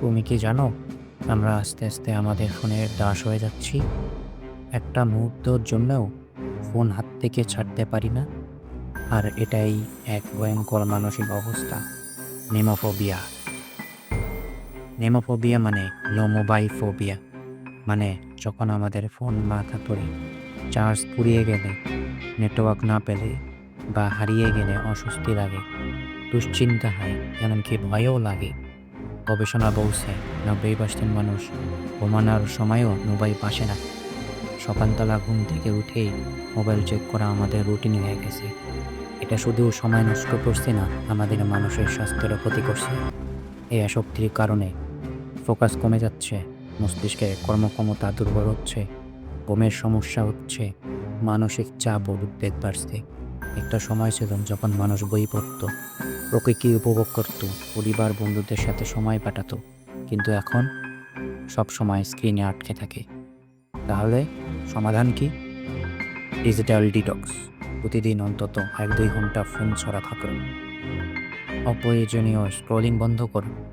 তুমি কি জানো, আমরা আস্তে আস্তে আমাদের ফোনের দাস হয়ে যাচ্ছি। একটা মুহূর্তর জন্যও ফোন হাত থেকে ছাড়তে পারি না। আর এটাই এক ভয়ঙ্কর মানসিক অবস্থা, নেমোফোবিয়া। নেমোফোবিয়া মানে নো মোবাইল ফোবিয়া মানে যখন আমাদের ফোন মাথা ধরে চার্জ পুড়িয়ে গেলে, নেটওয়ার্ক না পেলে বা হারিয়ে গেলে অস্বস্তি লাগে, দুশ্চিন্তা হয়, এমনকি ভয়ও লাগে। গবেষণা বলছে, নব্বই পার্সেন্ট মানুষ ঘুমানোর সময়ও মোবাইল পাশে না। সকালতলা ঘুম থেকে উঠেই মোবাইল চেক করা আমাদের রুটিন হয়ে গেছে। এটা শুধু সময় নষ্ট করছে না, আমাদের মানুষের স্বাস্থ্যেরও ক্ষতি করছে। এই আসক্তির কারণে ফোকাস কমে যাচ্ছে মস্তিষ্কে কর্মক্ষমতা দুর্বল হচ্ছে, ঘুমের সমস্যা হচ্ছে, মানসিক চাপ ও উদ্বেগ বাড়ছে। একটা সময় ছিল যখন মানুষ বই পড়ত, প্রকৃতি উপভোগ করত, পরিবার বন্ধুদের সাথে সময় কাটাতো, কিন্তু এখন সব সময় স্ক্রিনে আটকে থাকে। তাহলে সমাধান কি? ডিজিটাল ডিটক্স প্রতিদিন অন্তত এক দুই ঘণ্টা ফোন ছড়া থাকুন। অপ্রয়োজনীয় স্ক্রলিং বন্ধ করো।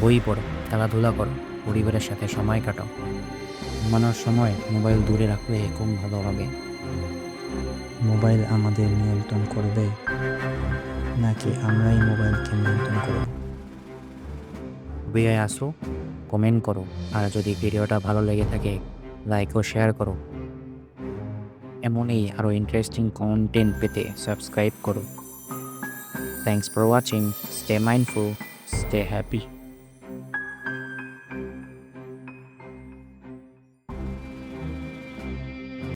বই পড়ো, খেলাধুলা করো, পরিবারের সাথে সময় কাটাও। ঘুমানোর সময় মোবাইল দূরে রাখলে খুব ভালো হবে। মোবাইল আমাদের নিয়ন্ত্রণ করবে নাকি আমরাই মোবাইলকে নিয়ন্ত্রণ করব? ভিডিওয়ে আসো কমেন্ট করো, আর যদি ভিডিওটা ভালো লেগে থাকে লাইক ও শেয়ার করো। এমনই আরও ইন্টারেস্টিং কন্টেন্ট পেতে সাবস্ক্রাইব করো। Thanks for watching stay mindful stay happy